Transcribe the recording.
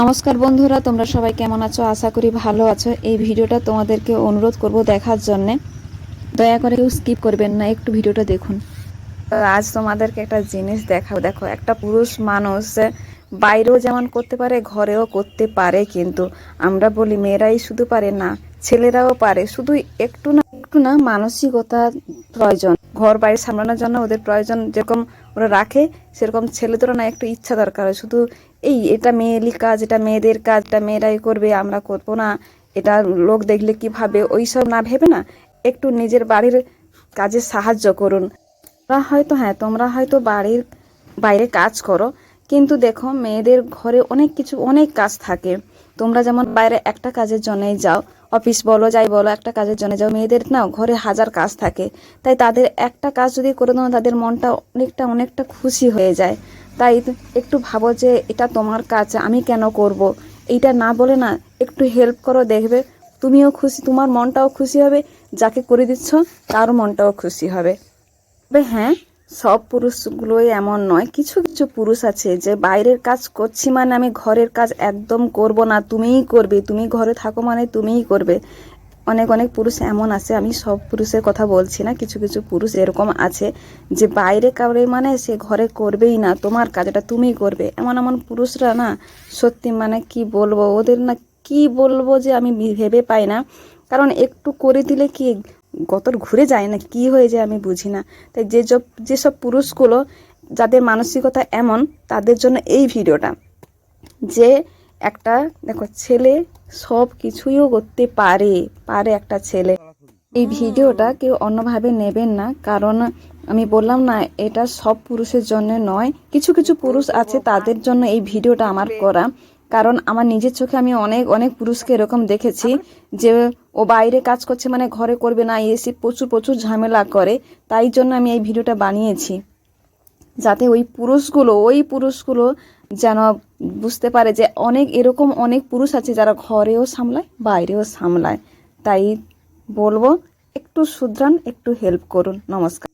নমস্কার বন্ধুরা, তোমরা সবাই কেমন আছো? আশা করি ভালো আছো। এই ভিডিওটা তোমাদেরকে অনুরোধ করব দেখার জন্যে। দয়া করে কেউ স্কিপ করবেন না, একটু ভিডিওটা দেখুন। আজ তোমাদেরকে একটা জিনিস দেখাও দেখো, একটা পুরুষ মানুষ বাইরেও যেমন করতে পারে, ঘরেও করতে পারে, কিন্তু আমরা বলি মেয়েরাই শুধু পারে না, ছেলেরাও পারে। শুধু একটু না একটু না মানসিকতা প্রয়োজন। ঘর বাড়ি সামলানোর জন্য ওদের প্রয়োজন যেরকম ওরা রাখে, সেরকম ছেলেদেরও না একটু ইচ্ছা দরকার হয়। শুধু এই এটা মেয়েলি কাজ, এটা মেয়েদের কাজ, এটা মেয়েরাই করবে, আমরা করব না। এটা লোক দেখলে কি ভাবে? ওইসব না ভেবে না একটু নিজের বাড়ির কাজে সাহায্য করুন। তোমরা হয়তো হ্যাঁ তোমরা হয়তো বাড়ির বাইরে কাজ করো, কিন্তু দেখো মেয়েদের ঘরে অনেক কিছু, অনেক কাজ থাকে। তোমরা যেমন বাইরে একটা কাজের জন্যই যাও অফিস বলো, যাই বলো, একটা কাজের জন্য যাও। মেয়েদের না ঘরে হাজার কাজ থাকে। তাই তাদের একটা কাজ যদি করে দাও তাদের মনটা অনেকটা অনেকটা খুশি হয়ে যায়। তাই একটু ভাবো যে, এটা তোমার কাজ, আমি কেন করব। এইটা না বলে না, একটু হেল্প করো, দেখবে তুমিও খুশি, তোমার মনটাও খুশি হবে। যাকে করে দিচ্ছ, তার মনটাও খুশি হবে। তবে হ্যাঁ সব পুরুষগুলোই এমন নয়। কিছু কিছু পুরুষ আছে যে বাইরের কাজ করছি মানে আমি ঘরের কাজ একদম করব না, তুমিই করবে, তুমি ঘরে থাকো মানে তুমিই করবে। অনেক অনেক পুরুষ এমন আছে, আমি সব পুরুষের কথা বলছি না, কিছু কিছু পুরুষ এরকম আছে যে বাইরে কাউরে মানে সে ঘরে করবেই না, তোমার কাজটা তুমিই করবে। এমন এমন পুরুষরা না, সত্যি মানে কি বলব, ওদের না কি বলব যে আমি ভেবে পাই না। কারণ একটু করে দিলে কি গতর ঘুরে যায় না কি হয়ে যায় আমি বুঝি না। তাই যে সব যেসব পুরুষগুলো, যাদের মানসিকতা এমন, তাদের জন্য এই ভিডিওটা। যে একটা, দেখো, ছেলে সব কিছুইও করতে পারে পারে একটা ছেলে। এই ভিডিওটা কেউ অন্যভাবে নেবেন না, কারণ আমি বললাম না, এটা সব পুরুষের জন্য নয়। কিছু কিছু পুরুষ আছে, তাদের জন্য এই ভিডিওটা আমার করা। কারণ আমার নিজের চোখে আমি অনেক অনেক পুরুষকে এরকম দেখেছি যে ও বাইরে কাজ করছে মানে ঘরে করবে না, এসে প্রচুর প্রচুর ঝামেলা করে, তাই জন্য আমি এই ভিডিওটা বানিয়েছি। যাতে ওই পুরুষগুলো ওই পুরুষগুলো যেন বুঝতে পারে যে অনেক, এরকম অনেক পুরুষ আছে যারা ঘরেও সামলায়, বাইরেও সামলায়। তাই বলব, একটু শুধরান, একটু হেল্প করুন। নমস্কার।